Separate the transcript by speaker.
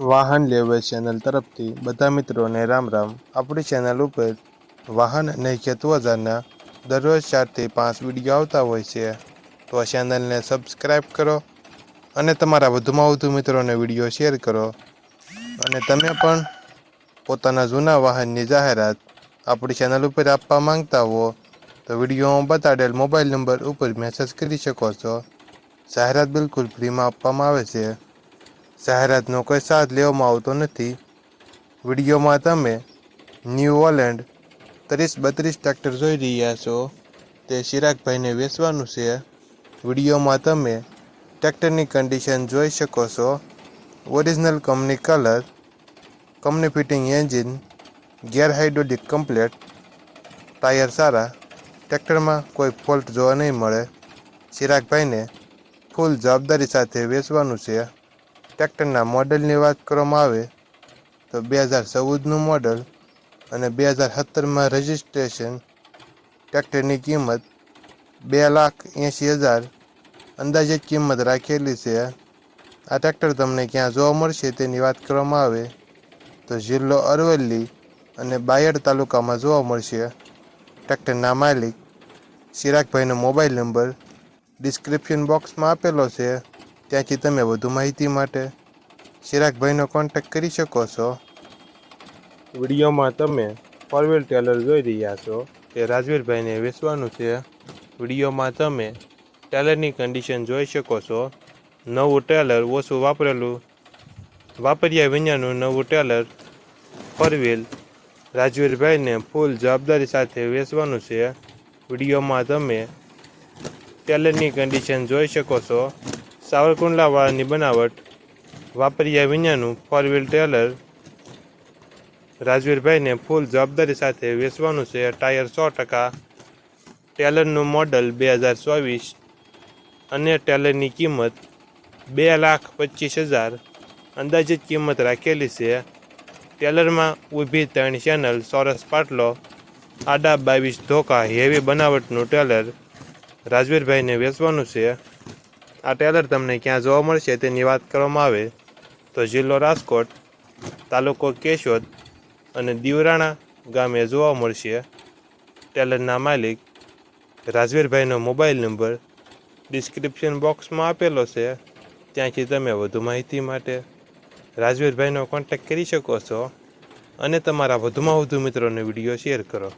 Speaker 1: વાહન લેવે ચેનલ તરફથી બધા મિત્રોને રામ રામ. આપણી ચેનલ ઉપર વાહન અને ખેતવજારના દરરોજ ચારથી પાંચ વીડિયો આવતા હોય છે. તો આ ચેનલને સબસ્ક્રાઈબ કરો અને તમારા વધુમાં વધુ મિત્રોને વીડિયો શેર કરો. અને તમે પણ પોતાના જૂના વાહનની જાહેરાત આપણી ચેનલ ઉપર આપવા માંગતા હો, તો વિડીયોમાં બતાડેલ મોબાઈલ નંબર ઉપર મેસેજ કરી શકો છો. જાહેરાત બિલકુલ ફ્રીમાં આપવામાં આવે છે. જાહેરાતનો કોઈ સાથ લેવામાં આવતો નથી. વિડીયોમાં તમે ન્યૂ ઓલેન્ડ ત્રીસ બત્રીસ ટ્રેક્ટર જોઈ રહ્યા છો. તે ચિરાગભાઈને વેચવાનું છે. વિડીયોમાં તમે ટ્રેક્ટરની કન્ડિશન જોઈ શકો છો. Original company colour, company fitting engine, gear hydraulic complete, tyre સારા. ટ્રેક્ટરમાં કોઈ ફોલ્ટ જોવા નહીં મળે. ચિરાગભાઈને ફૂલ જવાબદારી સાથે વેચવાનું છે. ટ્રેક્ટરના મોડલની વાત કરવામાં આવે, તો બે હજાર ચૌદનું મોડલ અને બે હજાર સત્તરમાં રજિસ્ટ્રેશન ટ્રેક્ટરની કિંમત બે લાખ એંશી હજાર અંદાજે કિંમત રાખેલી છે. આ ટ્રેક્ટર તમને ક્યાં જોવા મળશે તેની વાત કરવામાં આવે, તો જિલ્લો અરવલ્લી અને બાયડ તાલુકામાં જોવા મળશે. ટ્રેક્ટરના માલિક ચિરાગભાઈનો મોબાઈલ નંબર ડિસ્ક્રિપ્શન બોક્સમાં આપેલો છે. ત્યાંથી તમે વધુ માહિતી માટે ચિરાગભાઈનો કોન્ટેક્ટ કરી શકો છો. વિડીયોમાં તમે પરવેલ ટેલર જોઈ રહ્યા છો તે રાજવીરભાઈને વેચવાનું છે. વિડીયોમાં તમે ટેલરની કન્ડિશન જોઈ શકો છો. નવું ટેલર ઓછું વાપરેલું, વાપર્યા વિનાનું નવું ટેલર પરવેલ રાજવીરભાઈને ફૂલ જવાબદારી સાથે વેચવાનું છે. વિડીયોમાં તમે ટેલરની કન્ડિશન જોઈ શકો છો. સાવરકુંડલાવાળાની બનાવટ વાપર્યા વિનાનું ફોર વ્હીલ ટેલર રાજવીરભાઈને ફૂલ જવાબદારી સાથે વેચવાનું છે. ટાયર સો ટકા. ટેલરનું મોડલ બે હજાર ચોવીસ અને ટેલરની કિંમત બે લાખ પચીસ હજાર. અંદાજિત કિંમત રાખેલી છે. ટેલરમાં ઊભી ત્રણ ચેનલ સોરસ પાટલો, આડા બાવીસ ધોકા હેવી બનાવટનું ટેલર રાજવીરભાઈને વેચવાનું છે. આ ટેલર તમને ક્યાં જોવા મળશે તેની વાત કરવામાં આવે તો જિલ્લો રાજકોટ, તાલુકો કેશોદ અને દીવરાણા ગામે જોવા મળશે. ટેલરના માલિક રાજવીરભાઈનો મોબાઈલ નંબર ડિસ્ક્રિપ્શન બોક્સમાં આપેલો છે. ત્યાંથી તમે વધુ માહિતી માટે રાજવીરભાઈનો કોન્ટેક્ટ કરી શકો છો અને તમારા વધુમાં વધુ મિત્રોને વીડિયો શેર કરો.